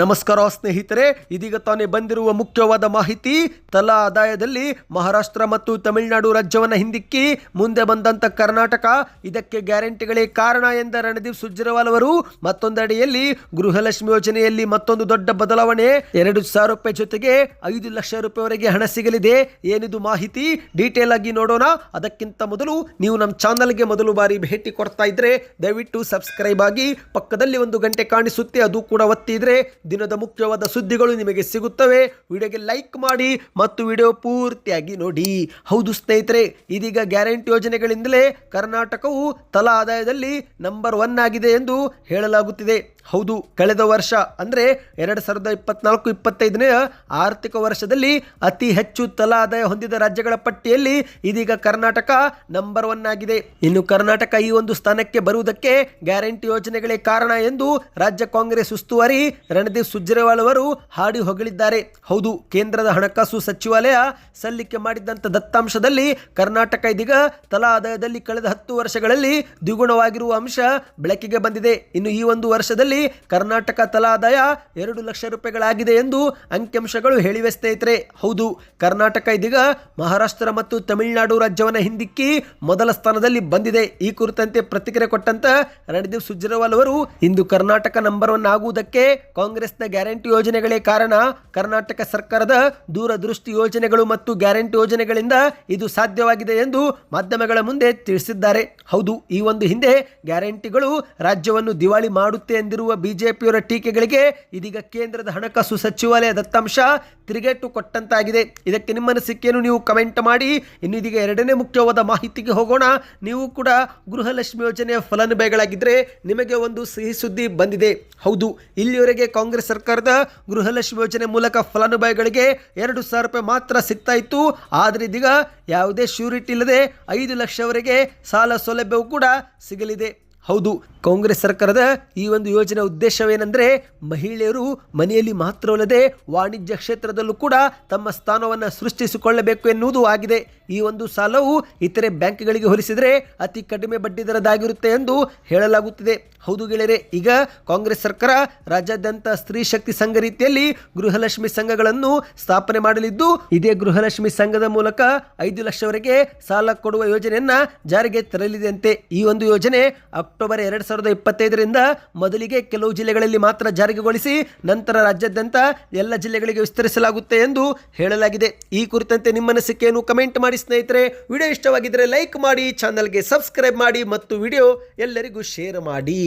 ನಮಸ್ಕಾರ ಸ್ನೇಹಿತರೆ, ಇದೀಗ ತಾನೇ ಬಂದಿರುವ ಮುಖ್ಯವಾದ ಮಾಹಿತಿ, ತಲಾ ಆದಾಯದಲ್ಲಿ ಮಹಾರಾಷ್ಟ್ರ ಮತ್ತು ತಮಿಳುನಾಡು ರಾಜ್ಯವನ್ನ ಹಿಂದಿಕ್ಕಿ ಮುಂದೆ ಬಂದಂತ ಕರ್ನಾಟಕ. ಇದಕ್ಕೆ ಗ್ಯಾರಂಟಿಗಳೇ ಕಾರಣ ಎಂದ ರಣದೀಪ್ ಸುರ್ಜೇವಾಲ್ ಅವರು, ಮತ್ತೊಂದೆಡೆಯಲ್ಲಿ ಗೃಹಲಕ್ಷ್ಮಿ ಯೋಜನೆಯಲ್ಲಿ ಮತ್ತೊಂದು ದೊಡ್ಡ ಬದಲಾವಣೆ. ಎರಡು ಸಾವಿರ ರೂಪಾಯಿ ಜೊತೆಗೆ ಐದು ಲಕ್ಷ ರೂಪಾಯಿವರೆಗೆ ಹಣ ಸಿಗಲಿದೆ. ಏನಿದು ಮಾಹಿತಿ? ಡೀಟೇಲ್ ಆಗಿ ನೋಡೋಣ. ಅದಕ್ಕಿಂತ ಮೊದಲು ನೀವು ನಮ್ಮ ಚಾನಲ್ಗೆ ಮೊದಲು ಬಾರಿ ಭೇಟಿ ಕೊಡ್ತಾ ಇದ್ರೆ ದಯವಿಟ್ಟು ಸಬ್ಸ್ಕ್ರೈಬ್ ಆಗಿ ಪಕ್ಕದಲ್ಲಿ ಒಂದು ಗಂಟೆ ಕಾಣಿಸುತ್ತೆ, ಅದು ಕೂಡ ಒತ್ತಿದ್ರೆ ದಿನದ ಮುಖ್ಯವಾದ ಸುದ್ದಿಗಳು ನಿಮಗೆ ಸಿಗುತ್ತವೆ. ವಿಡಿಯೋಗೆ ಲೈಕ್ ಮಾಡಿ ಮತ್ತು ವಿಡಿಯೋ ಪೂರ್ತಿಯಾಗಿ ನೋಡಿ. ಹೌದು ಸ್ನೇಹಿತರೆ, ಇದೀಗ ಗ್ಯಾರಂಟಿ ಯೋಜನೆಗಳಿಂದಲೇ ಕರ್ನಾಟಕವು ತಲಾ ಆದಾಯದಲ್ಲಿ ನಂಬರ್ ಒನ್ ಆಗಿದೆ ಎಂದು ಹೇಳಲಾಗುತ್ತಿದೆ. ಹೌದು, ಕಳೆದ ವರ್ಷ, ಅಂದರೆ ಎರಡು ಸಾವಿರದ ಇಪ್ಪತ್ನಾಲ್ಕು ಇಪ್ಪತ್ತೈದನೇ ಆರ್ಥಿಕ ವರ್ಷದಲ್ಲಿ ಅತಿ ಹೆಚ್ಚು ತಲಾ ಆದಾಯ ಹೊಂದಿದ ರಾಜ್ಯಗಳ ಪಟ್ಟಿಯಲ್ಲಿ ಇದೀಗ ಕರ್ನಾಟಕ ನಂಬರ್ ಒನ್ ಆಗಿದೆ. ಇನ್ನು ಕರ್ನಾಟಕ ಈ ಒಂದು ಸ್ಥಾನಕ್ಕೆ ಬರುವುದಕ್ಕೆ ಗ್ಯಾರಂಟಿ ಯೋಜನೆಗಳೇ ಕಾರಣ ಎಂದು ರಾಜ್ಯ ಕಾಂಗ್ರೆಸ್ ಉಸ್ತುವಾರಿ ರಣದೀಪ್ ಸುರ್ಜೇವಾಲ್ ಅವರು ಹಾಡಿ ಹೊಗಳಿದ್ದಾರೆ. ಹೌದು, ಕೇಂದ್ರದ ಹಣಕಾಸು ಸಚಿವಾಲಯ ಸಲ್ಲಿಕೆ ಮಾಡಿದ್ದಂಥ ದತ್ತಾಂಶದಲ್ಲಿ ಕರ್ನಾಟಕ ಇದೀಗ ತಲಾ ಆದಾಯದಲ್ಲಿ ಕಳೆದ ಹತ್ತು ವರ್ಷಗಳಲ್ಲಿ ದ್ವಿಗುಣವಾಗಿರುವ ಅಂಶ ಬೆಳಕಿಗೆ ಬಂದಿದೆ. ಇನ್ನು ಈ ಒಂದು ವರ್ಷದಲ್ಲಿ ಕರ್ನಾಟಕ ತಲಾ ಆದಾಯ ಎರಡು ಲಕ್ಷ ರೂಪಾಯಿಗಳಾಗಿದೆ ಎಂದು ಅಂಕಿಅಂಶಗಳು ಹೇಳಿವೆ ಸ್ನೇಹಿತರೆ. ಹೌದು, ಕರ್ನಾಟಕ ಇದೀಗ ಮಹಾರಾಷ್ಟ್ರ ಮತ್ತು ತಮಿಳುನಾಡು ರಾಜ್ಯವನ್ನ ಹಿಂದಿಕ್ಕಿ ಮೊದಲ ಸ್ಥಾನದಲ್ಲಿ ಬಂದಿದೆ. ಈ ಕುರಿತಂತೆ ಪ್ರತಿಕ್ರಿಯೆ ಕೊಟ್ಟಂತ ರಣದೀಪ್ ಸುರ್ಜೇವಾಲ್ ಅವರು ಇಂದು ಕರ್ನಾಟಕ ನಂಬರ್ ಒನ್ ಆಗುವುದಕ್ಕೆ ಕಾಂಗ್ರೆಸ್ನ ಗ್ಯಾರಂಟಿ ಯೋಜನೆಗಳೇ ಕಾರಣ ಕರ್ನಾಟಕ ಸರ್ಕಾರದ ದೂರದೃಷ್ಟಿ ಯೋಜನೆಗಳು ಮತ್ತು ಗ್ಯಾರಂಟಿ ಯೋಜನೆಗಳಿಂದ ಇದು ಸಾಧ್ಯವಾಗಿದೆ ಎಂದು ಮಾಧ್ಯಮಗಳ ಮುಂದೆ ತಿಳಿಸಿದ್ದಾರೆ. ಹೌದು, ಈ ಒಂದು ಹಿಂದೆ ಗ್ಯಾರಂಟಿಗಳು ರಾಜ್ಯವನ್ನು ದಿವಾಳಿ ಮಾಡುತ್ತೆ ಎಂದಿರುವ ಬಿಜೆಪಿಯವರ ಟೀಕೆಗಳಿಗೆ ಇದೀಗ ಕೇಂದ್ರದ ಹಣಕಾಸು ಸಚಿವಾಲಯ ದತ್ತಾಂಶ ತಿರುಗೇಟು ಕೊಟ್ಟಂತಾಗಿದೆ. ಇದಕ್ಕೆ ನಿಮ್ಮ ಅನಿಸಿಕೆಯನ್ನು ನೀವು ಕಮೆಂಟ್ ಮಾಡಿ. ಇನ್ನು ಇದೀಗ ಎರಡನೇ ಮುಖ್ಯವಾದ ಮಾಹಿತಿಗೆ ಹೋಗೋಣ. ನೀವು ಕೂಡ ಗೃಹಲಕ್ಷ್ಮಿ ಯೋಜನೆಯ ಫಲಾನುಭವಿಗಳಾಗಿದ್ದರೆ ನಿಮಗೆ ಒಂದು ಸಿಹಿ ಸುದ್ದಿ ಬಂದಿದೆ. ಹೌದು ಇಲ್ಲಿಯವರೆಗೆ ಕಾಂಗ್ರೆಸ್ ಸರ್ಕಾರದ ಗೃಹಲಕ್ಷ್ಮಿ ಯೋಜನೆ ಮೂಲಕ ಫಲಾನುಭವಿಗಳಿಗೆ ಎರಡು ಸಾವಿರ ರೂಪಾಯಿ ಮಾತ್ರ ಸಿಗ್ತಾ ಇತ್ತು. ಆದರೆ ಇದೀಗ ಯಾವುದೇ ಶ್ಯೂರಿಟಿ ಇಲ್ಲದೆ ಐದು ಲಕ್ಷವರೆಗೆ ಸಾಲ ಸೌಲಭ್ಯವೂ ಕೂಡ ಸಿಗಲಿದೆ. ಹೌದು ಕಾಂಗ್ರೆಸ್ ಸರ್ಕಾರದ ಈ ಒಂದು ಯೋಜನೆ ಉದ್ದೇಶವೇನೆಂದರೆ ಮಹಿಳೆಯರು ಮನೆಯಲ್ಲಿ ಮಾತ್ರವಲ್ಲದೆ ವಾಣಿಜ್ಯ ಕ್ಷೇತ್ರದಲ್ಲೂ ಕೂಡ ತಮ್ಮ ಸ್ಥಾನವನ್ನು ಸೃಷ್ಟಿಸಿಕೊಳ್ಳಬೇಕು ಎನ್ನುವುದು ಆಗಿದೆ. ಈ ಒಂದು ಸಾಲವು ಇತರೆ ಬ್ಯಾಂಕ್ಗಳಿಗೆ ಹೋಲಿಸಿದರೆ ಅತಿ ಕಡಿಮೆ ಬಡ್ಡಿ ದರದಾಗಿರುತ್ತೆ ಎಂದು ಹೇಳಲಾಗುತ್ತಿದೆ. ಹೌದು ಗೆಳೆಯರೆ, ಈಗ ಕಾಂಗ್ರೆಸ್ ಸರ್ಕಾರ ರಾಜ್ಯಾದ್ಯಂತ ಸ್ತ್ರೀ ಶಕ್ತಿ ಸಂಘ ರೀತಿಯಲ್ಲಿ ಗೃಹಲಕ್ಷ್ಮಿ ಸಂಘಗಳನ್ನು ಸ್ಥಾಪನೆ ಮಾಡಲಿದ್ದು, ಇದೇ ಗೃಹಲಕ್ಷ್ಮಿ ಸಂಘದ ಮೂಲಕ ಐದು ಲಕ್ಷವರೆಗೆ ಸಾಲ ಕೊಡುವ ಯೋಜನೆಯನ್ನ ಜಾರಿಗೆ ತರಲಿದೆಯಂತೆ ಈ ಒಂದು ಯೋಜನೆ ಅಕ್ಟೋಬರ್ ಎರಡ್ ಸಾವಿರದ ಇಪ್ಪತ್ತೈದರಿಂದ ಮೊದಲಿಗೆ ಕೆಲವು ಜಿಲ್ಲೆಗಳಲ್ಲಿ ಮಾತ್ರ ಜಾರಿಗೆಗೊಳಿಸಿ ನಂತರ ರಾಜ್ಯಾದ್ಯಂತ ಎಲ್ಲ ಜಿಲ್ಲೆಗಳಿಗೆ ವಿಸ್ತರಿಸಲಾಗುತ್ತೆ ಎಂದು ಹೇಳಲಾಗಿದೆ. ಈ ಕುರಿತಂತೆ ನಿಮ್ಮ ಅನಿಸಿಕೆಯನ್ನು ಕಮೆಂಟ್ ಮಾಡಿ ಸ್ನೇಹಿತರೆ. ವಿಡಿಯೋ ಇಷ್ಟವಾಗಿದ್ದರೆ ಲೈಕ್ ಮಾಡಿ, ಚಾನಲ್ಗೆ ಸಬ್ಸ್ಕ್ರೈಬ್ ಮಾಡಿ ಮತ್ತು ವಿಡಿಯೋ ಎಲ್ಲರಿಗೂ ಶೇರ್ ಮಾಡಿ.